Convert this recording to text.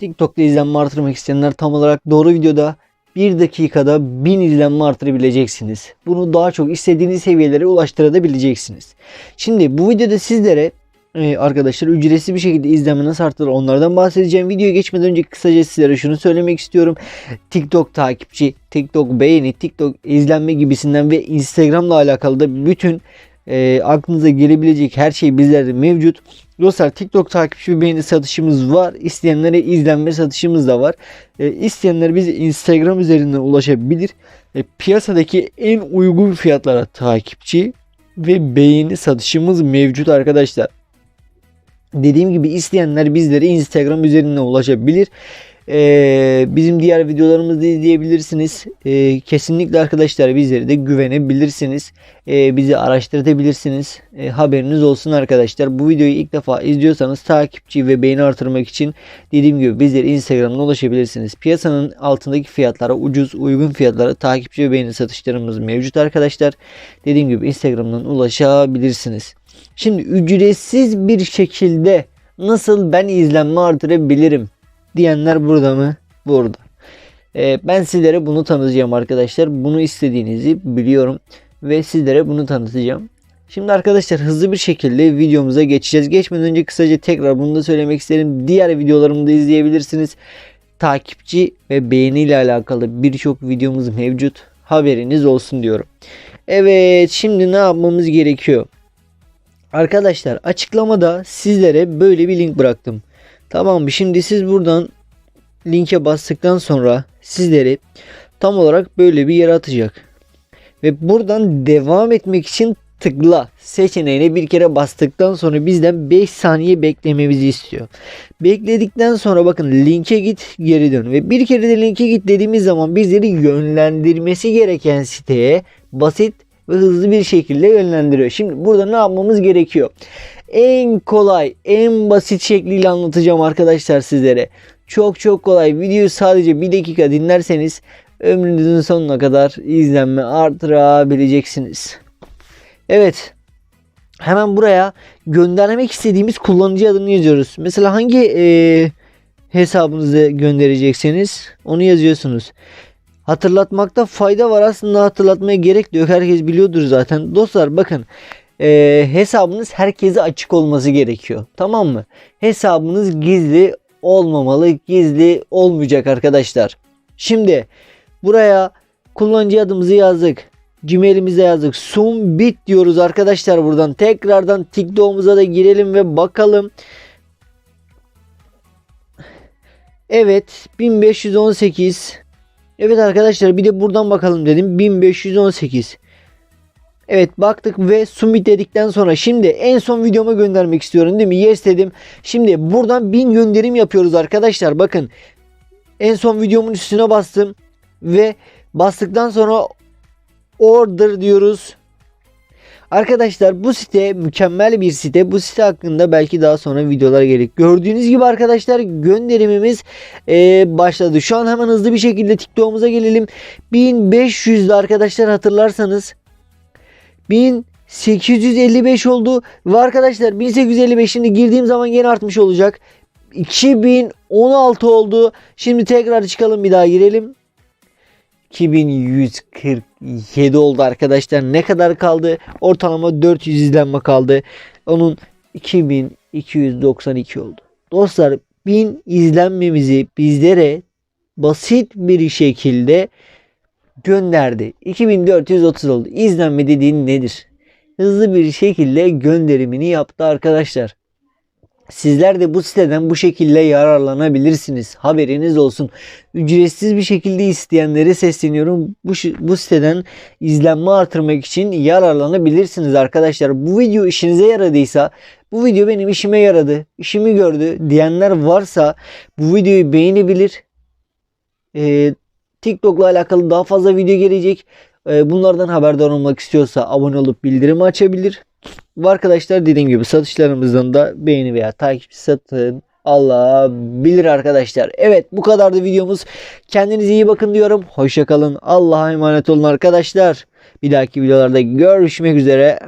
TikTok'ta izlenme artırmak isteyenler tam olarak doğru videoda 1 dakikada 1000 izlenme artırabileceksiniz. Bunu daha çok istediğiniz seviyelere ulaştırabileceksiniz. Şimdi bu videoda sizlere e, arkadaşlar ücretsiz bir şekilde izlenme nasıl artırılır onlardan bahsedeceğim. Videoya geçmeden önce kısaca sizlere şunu söylemek istiyorum. TikTok takipçi, TikTok beğeni, TikTok izlenme gibisinden ve Instagram'la alakalı da bütün e, aklınıza gelebilecek her şey bizlerde mevcut. Dostlar TikTok takipçi ve beğeni satışımız var. İsteyenlere izlenme satışımız da var. E, isteyenler bize Instagram üzerinden ulaşabilir. E, piyasadaki en uygun fiyatlara takipçi ve beğeni satışımız mevcut arkadaşlar. Dediğim gibi isteyenler bizlere Instagram üzerinden ulaşabilir. Ee, bizim diğer videolarımızı izleyebilirsiniz. Ee, kesinlikle arkadaşlar bizlere de güvenebilirsiniz. Ee, bizi araştırabilirsiniz. Ee, haberiniz olsun arkadaşlar. Bu videoyu ilk defa izliyorsanız takipçi ve beğeni artırmak için dediğim gibi bizlere Instagram'dan ulaşabilirsiniz. Piyasanın altındaki fiyatlara ucuz uygun fiyatlara takipçi ve beğeni satışlarımız mevcut arkadaşlar. Dediğim gibi Instagram'dan ulaşabilirsiniz. Şimdi ücretsiz bir şekilde nasıl ben izlenme artırabilirim diyenler burada mı? Burada. Ee, ben sizlere bunu tanıtacağım arkadaşlar. Bunu istediğinizi biliyorum ve sizlere bunu tanıtacağım. Şimdi arkadaşlar hızlı bir şekilde videomuza geçeceğiz. Geçmeden önce kısaca tekrar bunu da söylemek isterim. Diğer videolarımı da izleyebilirsiniz. Takipçi ve beğeni ile alakalı birçok videomuz mevcut. Haberiniz olsun diyorum. Evet şimdi ne yapmamız gerekiyor? Arkadaşlar açıklamada sizlere böyle bir link bıraktım. Tamam? Şimdi siz buradan linke bastıktan sonra sizleri tam olarak böyle bir yere atacak. Ve buradan devam etmek için tıkla seçeneğine bir kere bastıktan sonra bizden 5 saniye beklememizi istiyor. Bekledikten sonra bakın linke git geri dön ve bir kere de linke git dediğimiz zaman bizleri yönlendirmesi gereken siteye basit ve hızlı bir şekilde yönlendiriyor. Şimdi burada ne yapmamız gerekiyor? En kolay, en basit şekliyle anlatacağım arkadaşlar sizlere. Çok çok kolay. Videoyu sadece bir dakika dinlerseniz ömrünüzün sonuna kadar izlenme artırabileceksiniz. Evet. Hemen buraya göndermek istediğimiz kullanıcı adını yazıyoruz. Mesela hangi e, hesabınızı gönderecekseniz onu yazıyorsunuz. Hatırlatmakta fayda var aslında hatırlatmaya gerek yok. Herkes biliyordur zaten. Dostlar bakın e, hesabınız herkese açık olması gerekiyor. Tamam mı? Hesabınız gizli olmamalı. Gizli olmayacak arkadaşlar. Şimdi buraya kullanıcı adımızı yazdık. Gmail'imize yazdık. Sumbit diyoruz arkadaşlar buradan. Tekrardan TikTok'umuza da girelim ve bakalım. Evet 1518 Evet arkadaşlar bir de buradan bakalım dedim. 1518. Evet baktık ve submit dedikten sonra şimdi en son videoma göndermek istiyorum değil mi? Yes dedim. Şimdi buradan 1000 gönderim yapıyoruz arkadaşlar. Bakın en son videomun üstüne bastım ve bastıktan sonra order diyoruz. Arkadaşlar bu site mükemmel bir site. Bu site hakkında belki daha sonra videolar gelecek. Gördüğünüz gibi arkadaşlar gönderimimiz e, başladı. Şu an hemen hızlı bir şekilde TikTok'umuza gelelim. 1500'de arkadaşlar hatırlarsanız 1855 oldu. Ve arkadaşlar 1855 şimdi girdiğim zaman yine artmış olacak. 2016 oldu. Şimdi tekrar çıkalım bir daha girelim. 2147 oldu arkadaşlar. Ne kadar kaldı? Ortalama 400 izlenme kaldı. Onun 2292 oldu. Dostlar 1000 izlenmemizi bizlere basit bir şekilde gönderdi. 2430 oldu. İzlenme dediğin nedir? Hızlı bir şekilde gönderimini yaptı arkadaşlar. Sizler de bu siteden bu şekilde yararlanabilirsiniz. Haberiniz olsun. Ücretsiz bir şekilde isteyenlere sesleniyorum. Bu, bu siteden izlenme artırmak için yararlanabilirsiniz arkadaşlar. Bu video işinize yaradıysa, bu video benim işime yaradı, işimi gördü diyenler varsa bu videoyu beğenebilir. Ee, TikTok'la alakalı daha fazla video gelecek. Ee, bunlardan haberdar olmak istiyorsa abone olup bildirimi açabilir. Bu arkadaşlar dediğim gibi satışlarımızdan da beğeni veya takip satın Allah bilir arkadaşlar. Evet bu kadardı videomuz. Kendinize iyi bakın diyorum. Hoşçakalın. Allah'a emanet olun arkadaşlar. Bir dahaki videolarda görüşmek üzere.